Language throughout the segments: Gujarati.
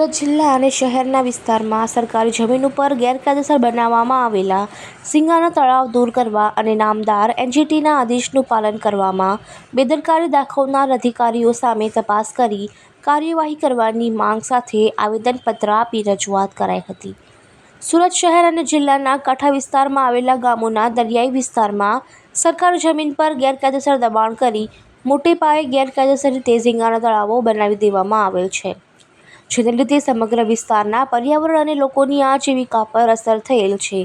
સુરત જિલ્લા અને શહેરના વિસ્તારમાં સરકારી જમીન ઉપર ગેરકાયદેસર બનાવવામાં આવેલા સિંગાના તળાવ દૂર કરવા અને નામદાર એનજીટીના આદેશનું પાલન કરવામાં બેદરકારી દાખવનાર અધિકારીઓ સામે તપાસ કરી કાર્યવાહી કરવાની માંગ સાથે આવેદનપત્ર આપી રજૂઆત કરાઈ હતી. સુરત શહેર અને જિલ્લાના કાંઠા વિસ્તારમાં આવેલા ગામોના દરિયાઈ વિસ્તારમાં સરકારી જમીન પર ગેરકાયદેસર દબાણ કરી મોટે પાયે ગેરકાયદેસર રીતે ઝીંગાના તળાવો બનાવી દેવામાં આવેલ છે. જેને લીધે સમગ્ર વિસ્તારના પર્યાવરણ અને લોકોની આજીવિકા પર અસર થયેલ છે.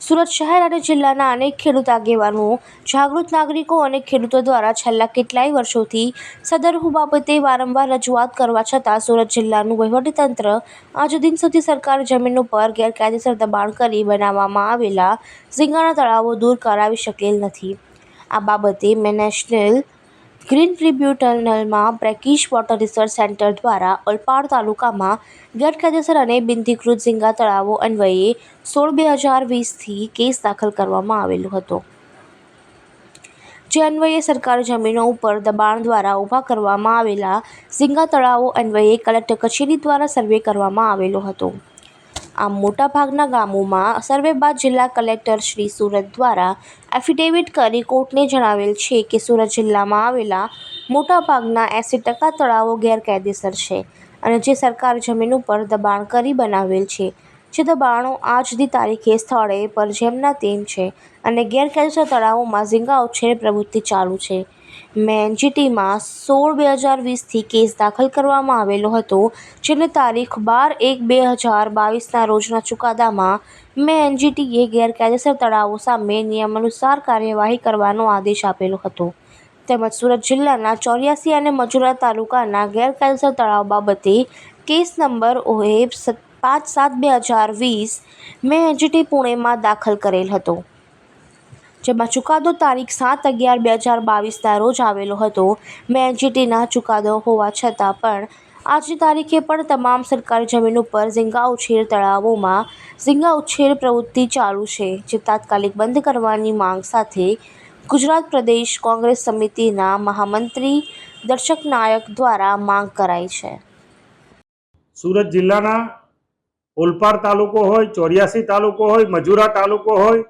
સુરત શહેર અને જિલ્લાના અનેક ખેડૂત આગેવાનો, જાગૃત નાગરિકો અને ખેડૂતો દ્વારા છેલ્લા કેટલાય વર્ષોથી સદરહુ બાબતે વારંવાર રજૂઆત કરવા છતાં સુરત જિલ્લાનું વહીવટીતંત્ર આજ દિન સુધી સરકારી જમીન ઉપર ગેરકાયદેસર દબાણ કરી બનાવવામાં આવેલા ઝીંગાના તળાવો દૂર કરાવી શકેલ નથી. આ બાબતે મેં નેશનલ ગ્રીન ટ્રિબ્યુનલમાં બ્રેકિશ વોટર રિસર્ચ સેન્ટર દ્વારા ઓલપાડ તાલુકામાં ગેરકાયદેસર અને બિનધિકૃત ઝીંગા તળાવો અન્વયે સોળ બે હજાર વીસથી કેસ દાખલ કરવામાં આવેલો હતો. જે અન્વયે સરકારી જમીનો ઉપર દબાણ દ્વારા ઊભા કરવામાં આવેલા ઝીંગા તળાવો અન્વયે કલેક્ટર કચેરી દ્વારા સર્વે કરવામાં આવેલો હતો. આમ મોટાભાગના ગામોમાં સર્વે બાદ જિલ્લા કલેક્ટર શ્રી સુરત દ્વારા એફિડેવિટ કરી કોર્ટને જણાવેલ છે કે સુરત જિલ્લામાં આવેલા મોટાભાગના એંસી ટકા તળાવો ગેરકાયદેસર છે અને જે સરકાર જમીન ઉપર દબાણ કરી બનાવેલ છે. જે દબાણો આજની તારીખે સ્થળે પર જેમના તેમ છે અને ગેરકાયદેસર તળાવોમાં ઝીંગા ઉછેર પ્રવૃત્તિ ચાલુ છે. મેં એનજીટીમાં સોળ બે હજાર વીસથી કેસ દાખલ કરવામાં આવેલો હતો, જેને તારીખ બાર એક બે હજાર બાવીસના રોજના ચુકાદામાં મેં એનજીટીએ ગેરકાયદેસર તળાવો સામે નિયમાનુસાર કાર્યવાહી કરવાનો આદેશ આપેલો હતો. તેમજ સુરત જિલ્લાના ચોર્યાસી અને મજુરા તાલુકાના ગેરકાયદેસર તળાવ બાબતે કેસ નંબર ઓએબ પાંચ સાત બે હજાર વીસ મેં એનજીટી પુણેમાં દાખલ કરેલ હતો. જેમાં ચુકાદો તારીખ સાત અગિયાર બે હજાર બાવીસના રોજ આવેલો હતો. મેં એનજીટીના ચુકાદો હોવા છતાં પણ આજની તારીખે પણ તમામ સરકારી જમીન ઉપર ઝીંગા ઉછેર તળાવોમાં ઝીંગા ઉછેર પ્રવૃત્તિ ચાલુ છે, જે તાત્કાલિક બંધ કરવાની માંગ સાથે ગુજરાત પ્રદેશ કોંગ્રેસ સમિતિના મહામંત્રી, દર્શક નાયક દ્વારા માંગ કરાઈ છે. સુરત જિલ્લાના ઓલપાડ તાલુકો હોય, ચોર્યાસી તાલુકો હોય, મજુરા તાલુકો હોય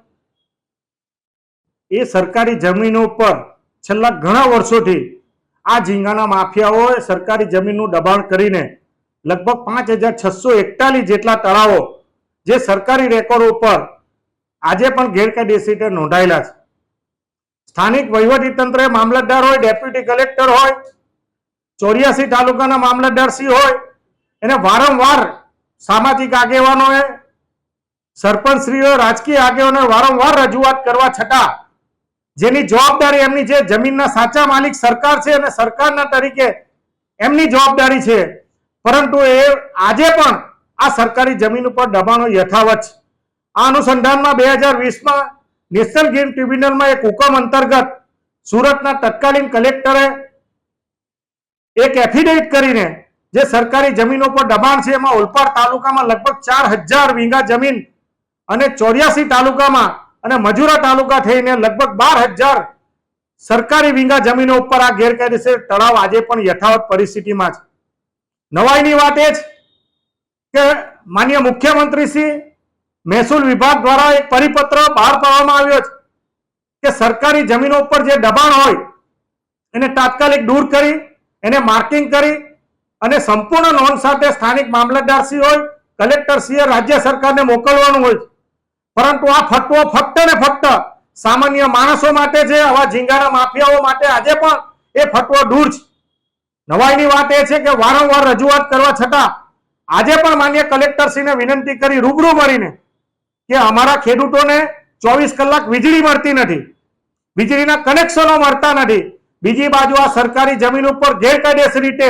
એ સરકારી જમીનો પર છેલ્લા ઘણા વર્ષોથી આ ઝીંગાના માફિયાઓએ સરકારી જમીનનું દબાણ કરીને લગભગ પાંચ હજાર છસો એકતાલીસ જેટલા તળાવો જે સરકારી રેકોર્ડ ઉપર આજે પણ ગેરકાયદેસર રીતે નોંધાયેલા છે. સ્થાનિક વહીવટી તંત્રે મામલતદાર હોય, ડેપ્યુટી કલેક્ટર હોય, ચોર્યાસી તાલુકાના મામલતદાર સિંહ હોય, એને વારંવાર સામાજિક આગેવાનોએ, સરપંચશ્રીઓ, રાજકીય આગેવાનો વારંવાર રજૂઆત કરવા છતાં જેની જવાબદારી એમની છે, જમીનના સાચા માલિક સરકાર છે અને સરકારના તરીકે એમની જવાબદારી છે. પરંતુ એ આજે પણ આ સરકારી જમીન ઉપર દબાણો યથાવત છે. આ અનુસંધાનમાં બે હજાર વીસમાં નેશનલ ગેમ ટ્રિબ્યુનલમાં એક હુકમ અંતર્ગત સુરતના તત્કાલીન કલેક્ટરે એક એફિડેવિટ કરીને જે સરકારી જમીનો પર દબાણ છે, એમાં ઓલપાડ તાલુકામાં લગભગ ચાર હજાર વીઘા જમીન અને ચોર્યાસી તાલુકામાં અને મજુરા તાલુકા થઈને લગભગ બાર હજાર સરકારી વિંગા જમીનો ઉપર આ ગેરકાયદેસર તળાવ આજે પણ યથાવત પરિસ્થિતિમાં છે નવાઈની વાત એ છે કે માન્ય મુખ્યમંત્રી શ્રી મહેસૂલ વિભાગ દ્વારા એક પરિપત્ર બહાર પાડવામાં આવ્યો છે કે સરકારી જમીનો ઉપર જે દબાણ હોય એને તાત્કાલિક દૂર કરી, એને માર્કિંગ કરી અને સંપૂર્ણ નોંધ સાથે સ્થાનિક મામલતદારશ્રી હોય, કલેક્ટરશ્રીએ રાજ્ય સરકારને મોકલવાનું હોય છે. પરંતુ આ ફટવો ફક્ત ને ફક્ત સામાન્ય માણસો માટે છે, આવા ઝીંગાના માફિયાઓ માટે આજે પણ એ ફટવો દૂર છે. નવાઈની વાત એ છે કે વારંવાર રજૂઆત કરવા છતાં આજે પણ માન્ય કલેક્ટરશ્રીને વિનંતી કરી રૂબરૂ મળીને કે અમારા ખેડૂતોને ચોવીસ કલાક વીજળી મળતી નથી, વીજળીના કનેક્શનો મળતા નથી. બીજી બાજુ આ સરકારી જમીન ઉપર ગેરકાયદેસર રીતે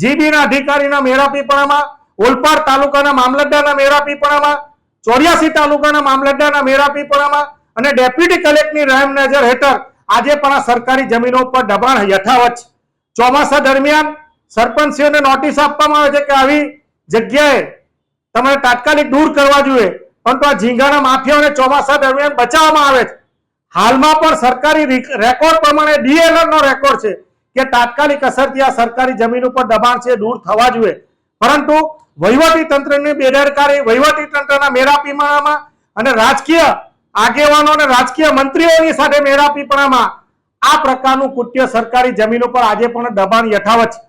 જીબીના અધિકારીના મેરાપીપણામાં ઓલપાડ તાલુકાના મામલતદારના મેળાપીપણામાં ચોર્યાસી તાલુકાના મામલતદારના મેળાપીપણામાં અને ડેપ્યુટી કલેક્ટરની રહેમ નજર હેઠળ આજે પણ આ સરકારી જમીનો ઉપર દબાણ યથાવત છે. ચોમાસા દરમિયાન સરપંચીઓને નોટિસ આપવામાં આવે છે કે આવી જગ્યાએ તમારે તાત્કાલિક દૂર કરવા જોઈએ, પરંતુ આ ઝીંગાના માફિયાઓને ચોમાસા દરમિયાન બચાવવામાં આવે છે. હાલમાં પણ સરકારી રેકોર્ડ પ્રમાણે ડીએલઆર રેકોર્ડ છે કે તાત્કાલિક અસરથી આ સરકારી જમીન ઉપર દબાણ છે દૂર થવા જોઈએ. પરંતુ વહીવટી તંત્રની બેદરકારી, વહીવટી તંત્રના મેળાપીપણામાં અને રાજકીય આગેવાનો અને રાજકીય મંત્રીઓની સાથે મેરાપીપણામાં આ પ્રકારનું કૃત્ય સરકારી જમીનો પર આજે પણ દબાણ યથાવત છે.